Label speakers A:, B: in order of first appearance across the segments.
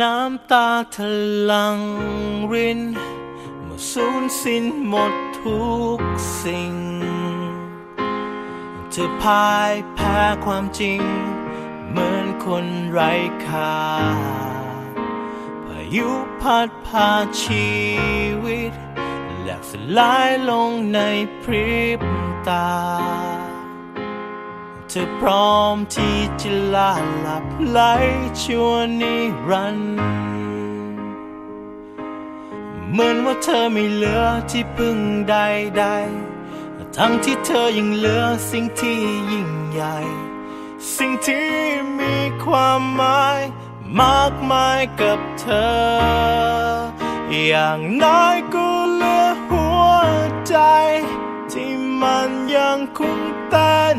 A: น้ำตาทะลังรินเมื่อสูญสิ้นหมดทุกสิ่ง เธอพ่ายแพ้ความจริง เหมือนคนไร้ค่าพายุพัดพาชีวิตแหลกสลายลงในพริบตา ธอพร้อมที่จะลาหลับไหลชั่วนิรันดร์เหมือนว่าเธอไม่เหลือที่พึ่งใดๆ ทั้งที่เธอยังเหลือสิ่งที่ยิ่งใหญ่ สิ่งที่มีความหมายมากมายกับเธอ อย่างน้อยก็เหลือหัวใจ ที่มันยังคงเต้น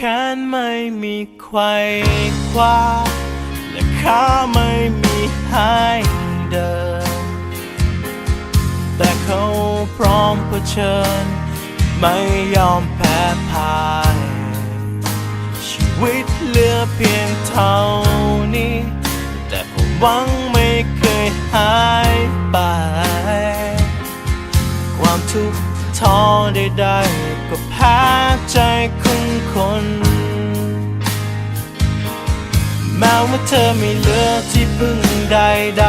A: ขนไม่มีไขว้คว้าและขาไม่มีให้เดิน แต่เขาพร้อมเผชิญ ไม่ยอมแพ้พ่าย ชีวิตเหลือเพียงเท่านี้ แต่ความหวังไม่เคยหายไป ความทุกข์ท้อใดๆก็แพ้ใจของ แม้ว่าเธอไม่เหลือที่พึ่งใด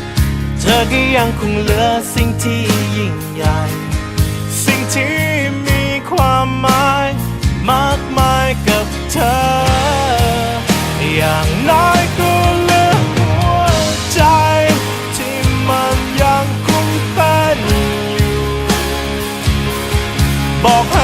A: ๆ เธอก็ยังคงเหลือสิ่งที่ยิ่งใหญ่ สิ่งที่มีความหมาย มากมายกับเธอ อย่างน้อยก็เหลือหัวใจ ที่มันยังคงเป็นอยู่บอกให้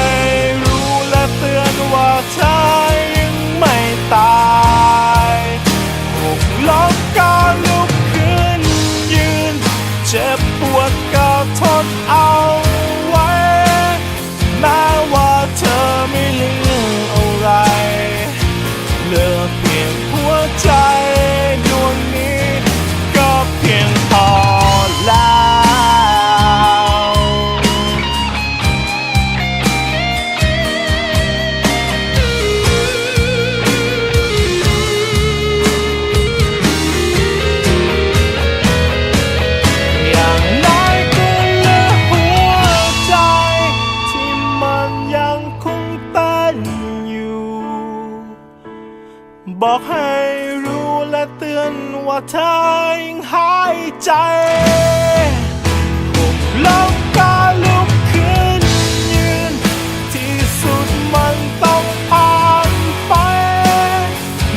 A: เธอยังหายใจลุกล้มก็ลุกขึ้นยืน ที่สุดมันต้องผ่านไป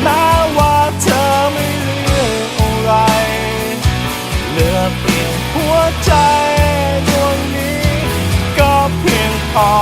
A: แม้ว่าเธอไม่เหลืออะไร เหลือเพียงหัวใจดวงนี้ ก็เพียงพอ